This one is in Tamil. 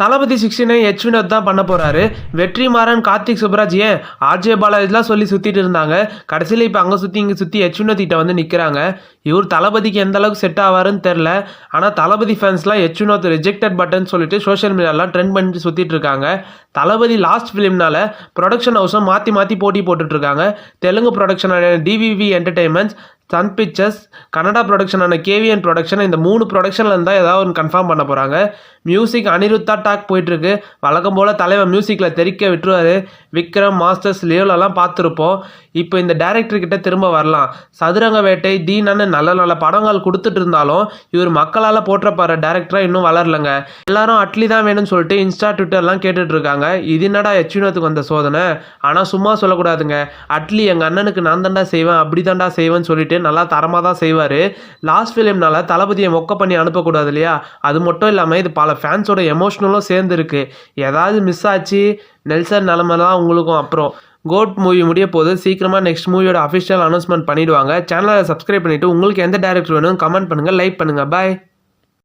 தளபதி சிக்ஸ்டினை எச் வினோத் தான் பண்ண போறாரு. வெற்றிமாறன் கார்த்திக் சுப்ராஜ் ஏன் ஆர்ஜே பாலாஜிலாம் சொல்லி சுற்றிட்டு இருந்தாங்க. கடைசியில் இப்போ அங்கே சுற்றி இங்கே சுற்றி எச் வினோத் கிட்ட வந்து நிற்கிறாங்க இவர் தளபதிக்கு எந்த அளவுக்கு செட் ஆவாருன்னு தெரில ஆனால் தளபதி ஃபேன்ஸ்லாம் எச் வினோத் ரிஜெக்டட் பட்டன் சொல்லிட்டு சோஷியல் மீடியாலாம் ட்ரெண்ட் பண்ணிட்டு சுற்றிட்டு இருக்காங்க. தளபதி லாஸ்ட் ஃபிலிம்னால ப்ரொடக்ஷன் ஹவுஸும் மாற்றி மாற்றி போட்டி போட்டுட்ருக்காங்க Telugu ப்ரொடக்ஷனான DVV entertainments Sun Pictures Kannada ப்ரொடக்ஷனான KVN production இந்த மூணு ப்ரொடக்ஷனில் இருந்தால் ஏதாவது ஒன்று கன்ஃபார்ம் பண்ண போகிறாங்க மியூசிக் அனிருத்தா டாக் போயிட்டுருக்கு வழக்கம் போல் தலைவர் மியூசிக்கில் தெறிக்க விட்டுருவாரு. விக்ரம் மாஸ்டர்ஸ் லியோலெல்லாம் பார்த்துருப்போம். இப்போ இந்த டேரக்டர்கிட்ட திரும்ப வரலாம். சதுரங்க வேட்டை தீனான்னு நல்ல நல்ல படங்கள் கொடுத்துட்டு இருந்தாலும் இவர் மக்களால் போற்றப்படுற டேரக்டராக இன்னும் வளரலங்க. எல்லாரும் அட்லி தான் வேணும்னு சொல்லிட்டு இன்ஸ்டா ட்விட்டர்லாம் கேட்டுட்ருக்காங்க இது என்னடா எச்சுனத்துக்கு வந்த சோதனை? ஆனால் சும்மா சொல்லக்கூடாதுங்க. அட்லி எங்கள் அண்ணனுக்கு நான் தாண்டா செய்வேன் அப்படி தாண்டா செய்வேன்னு சொல்லிட்டு நல்லா தரமாக தான் செய்வார். லாஸ்ட் ஃபிலிம்னால தளபதியை மொக்க பண்ணி அனுப்பக்கூடாது இல்லையா? அது மட்டும் இல்லாமல் இது பல ஃபேன்ஸோட எமோஷ்னலும் சேர்ந்துருக்கு. ஏதாவது மிஸ் ஆச்சு நெல்சன் நிலமை தான் உங்களுக்கும் அப்புறம். கோட் மூவி முடிய போது சீக்கிரமாக நெக்ஸ்ட் மூவியோட அஃபிஷியல் அனௌன்ஸ்மெண்ட் பண்ணிடுவாங்க. சேனலை சப்ஸ்கிரைப் பண்ணிவிட்டு உங்களுக்கு எந்த டேரக்டர் வேணும் கமெண்ட் பண்ணுங்கள் லைக் பண்ணுங்கள் பாய்